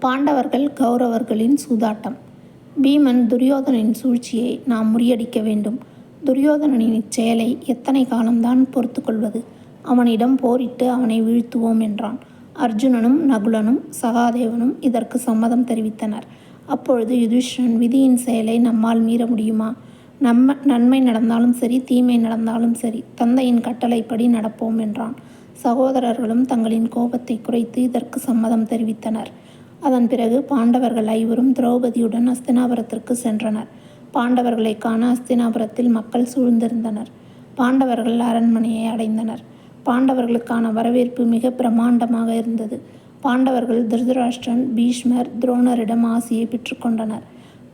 பாண்டவர்கள் கௌரவர்களின் சூதாட்டம். பீமன் துரியோதனனின் சூழ்ச்சியை நாம் முறியடிக்க வேண்டும். துரியோதனனின் இச்செயலை எத்தனை காலம்தான் பொறுத்துக்கொள்வது? அவனிடம் போரிட்டு அவனை வீழ்த்துவோம் என்றான். அர்ஜுனனும் நகுலனும் சகாதேவனும் இதற்கு சம்மதம் தெரிவித்தனர். அப்பொழுது யுதிஷ்டிரன் விதியின் செயலை நம்மால் மீற முடியுமா? நம்ம நன்மை நடந்தாலும் சரி தீமை நடந்தாலும் சரி தந்தையின் கட்டளைப்படி நடப்போம் என்றான். சகோதரர்களும் தங்களின் கோபத்தை குறைத்து இதற்கு சம்மதம் தெரிவித்தனர். அதன் பிறகு பாண்டவர்கள் ஐவரும் திரௌபதியுடன் அஸ்தினாபுரத்திற்கு சென்றனர். பாண்டவர்களை காண அஸ்தினாபுரத்தில் மக்கள் சூழ்ந்திருந்தனர். பாண்டவர்கள் அரண்மனையை அடைந்தனர். பாண்டவர்களுக்கான வரவேற்பு மிக பிரமாண்டமாக இருந்தது. பாண்டவர்கள் திருதராஷ்டிரன் பீஷ்மர் துரோணரிடம் ஆசியை பெற்றுக்கொண்டனர்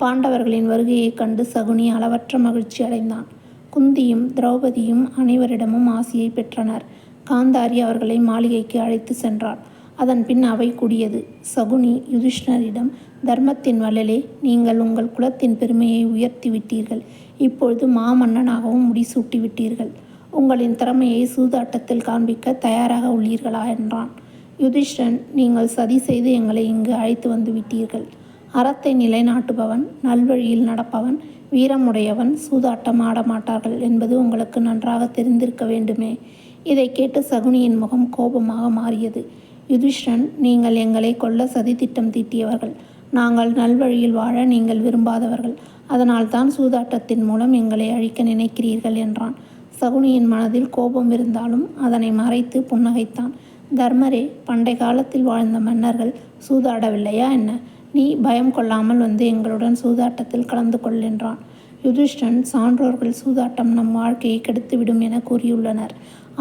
பாண்டவர்களின் வருகையைக் கண்டு சகுனி அளவற்ற மகிழ்ச்சி அடைந்தான். குந்தியும் திரௌபதியும் அனைவரிடமும் ஆசியை பெற்றனர். காந்தாரி அவர்களை மாளிகைக்கு அழைத்து சென்றாள். அதன் பின் அவை கூடியது. சகுனி யுதிஷ்ணரிடம் தர்மத்தின் வள்ளலே நீங்கள் உங்கள் குலத்தின் பெருமையை உயர்த்தி விட்டீர்கள். இப்பொழுது மாமன்னனாகவும் முடிசூட்டி விட்டீர்கள். உங்களின் திறமையை சூதாட்டத்தில் காண்பிக்க தயாராக உள்ளீர்களா? என்றான். யுதிஷ்டன் நீங்கள் சதி செய்து எங்களை இங்கு அழைத்து வந்து விட்டீர்கள். அறத்தை நிலைநாட்டுபவன் நல்வழியில் நடப்பவன் வீரமுடையவன் சூதாட்டம் ஆடமாட்டார்கள் என்பது உங்களுக்கு நன்றாக தெரிந்திருக்க வேண்டுமே. இதை கேட்டு சகுனியின் முகம் கோபமாக மாறியது. யுதிஷ்டன் நீங்கள் எங்களை கொல்ல சதி திட்டம் தீட்டியவர்கள். நாங்கள் நல்வழியில் வாழ நீங்கள் விரும்பாதவர்கள். அதனால்தான் சூதாட்டத்தின் மூலம் எங்களை அழிக்க நினைக்கிறீர்கள் என்றான். சகுனியின் மனதில் கோபம் இருந்தாலும் அதனை மறைத்து புன்னகைத்தான். தர்மரே பண்டை காலத்தில் வாழ்ந்த மன்னர்கள் சூதாடவில்லையா என்ன? நீ பயம் கொள்ளாமல் வந்து எங்களுடன் சூதாட்டத்தில் கலந்து கொள் என்றான். யுதிஷ்டன் சான்றோர்கள் சூதாட்டம் நம் வாழ்க்கையை கெடுத்துவிடும் என கூறியுள்ளனர்.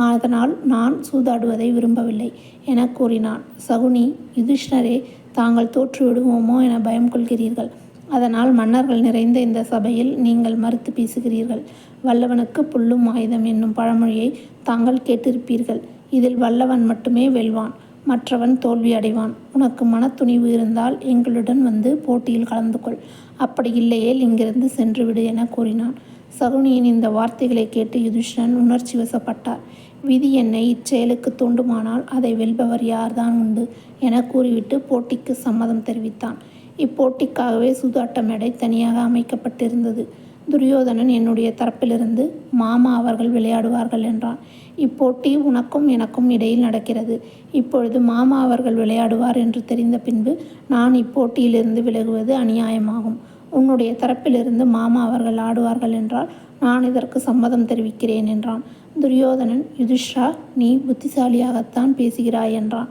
அதனால் நான் சூதாடுவதை விரும்பவில்லை என கூறினான். சகுனி யுதிஷ்ணரே தாங்கள் தோற்றுவிடுவோமோ என பயம் கொள்கிறீர்கள். அதனால் மன்னர்கள் நிறைந்த இந்த சபையில் நீங்கள் மறுத்து பேசுகிறீர்கள். வல்லவனுக்கு புல்லும் ஆயுதம் என்னும் பழமொழியை தாங்கள் கேட்டிருப்பீர்கள். இதில் வல்லவன் மட்டுமே வெல்வான் மற்றவன் தோல்வி அடைவான். உனக்கு மனத்துணிவு இருந்தால் எங்களுடன் வந்து போட்டியில் கலந்து கொள். அப்படி இல்லையேல் இங்கிருந்து சென்றுவிடு என கூறினான். சகுனியின் இந்த வார்த்தைகளை கேட்டு யுதிஷ்டன் உணர்ச்சி வசப்பட்டார். விதி என்னை இச்செயலுக்கு தூண்டுமானால் அதை வெல்பவர் யார்தான் உண்டு என கூறிவிட்டு போட்டிக்கு சம்மதம் தெரிவித்தான். இப்போட்டிக்காகவே சூதாட்ட மேடை தனியாக அமைக்கப்பட்டிருந்தது. துரியோதனன் என்னுடைய தரப்பிலிருந்து மாமா அவர்கள் விளையாடுவார்கள் என்றான். இப்போட்டி உனக்கும் எனக்கும் இடையில் நடக்கிறது. இப்பொழுது மாமா அவர்கள் விளையாடுவார் என்று தெரிந்த பின்பு நான் இப்போட்டியிலிருந்து விலகுவது அநியாயமாகும். உன்னுடைய தரப்பிலிருந்து மாமா அவர்கள் ஆடுவார்கள் என்றால் நான் இதற்கு சம்மதம் தெரிவிக்கிறேன் என்றான். துரியோதனன் யுதிஷ்ரா நீ புத்திசாலியாகத்தான் பேசுகிறாய் என்றான்.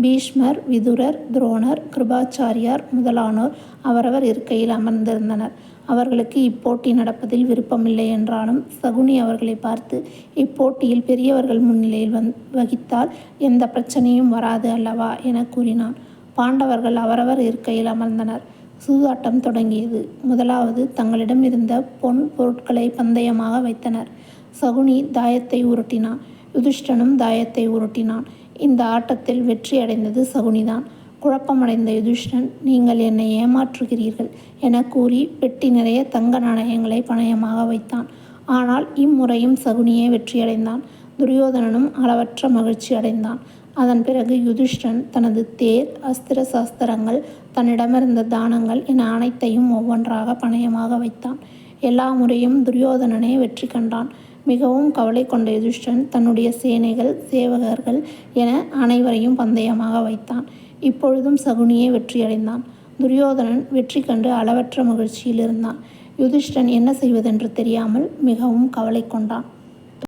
பீஷ்மர் விதுரர் துரோணர் கிருபாச்சாரியார் முதலானோர் அவரவர் இருக்கையில் அமர்ந்திருந்தனர். அவர்களுக்கு இப்போட்டி நடப்பதில் விருப்பமில்லை என்றாலும் சகுனி அவர்களை பார்த்து இப்போட்டியில் பெரியவர்கள் முன்னிலையில் வந் வகித்தால் எந்த பிரச்சனையும் வராது அல்லவா? என கூறினான். பாண்டவர்கள் அவரவர் இருக்கையில் அமர்ந்தனர். சூதாட்டம் தொடங்கியது. முதலாவது தங்களிடம் இருந்த பொன் பொருட்களை பந்தயமாக வைத்தனர். சகுனி தாயத்தை உருட்டினான். யுதிஷ்டனும் தாயத்தை உருட்டினான். இந்த ஆட்டத்தில் வெற்றி அடைந்தது சகுனிதான். குழப்பமடைந்த யுதிஷ்டன் நீங்கள் என்னை ஏமாற்றுகிறீர்கள் என கூறி பெட்டி நிறைய தங்க நாணயங்களை பணயமாக வைத்தான். ஆனால் இம்முறையும் சகுனியே வெற்றியடைந்தான். துரியோதனனும் அளவற்ற மகிழ்ச்சி அடைந்தான். அதன் பிறகு யுதிஷ்டன் தனது தேர் அஸ்திர சாஸ்திரங்கள் தன்னிடமிருந்த தானங்கள் என அனைத்தையும் ஒவ்வொன்றாக பணயமாக வைத்தான். எல்லா முறையும் துரியோதனனே வெற்றி கண்டான். மிகவும் கவலை கொண்ட யுதிஷ்டன் தன்னுடைய சேனைகள் சேவகர்கள் என அனைவரையும் பந்தயமாக வைத்தான். இப்பொழுதும் சகுனியே வெற்றியடைந்தான். துரியோதனன் வெற்றி கண்டு அளவற்ற மகிழ்ச்சியில் இருந்தான். யுதிஷ்டன் என்ன செய்வதென்று தெரியாமல் மிகவும் கவலை கொண்டான்.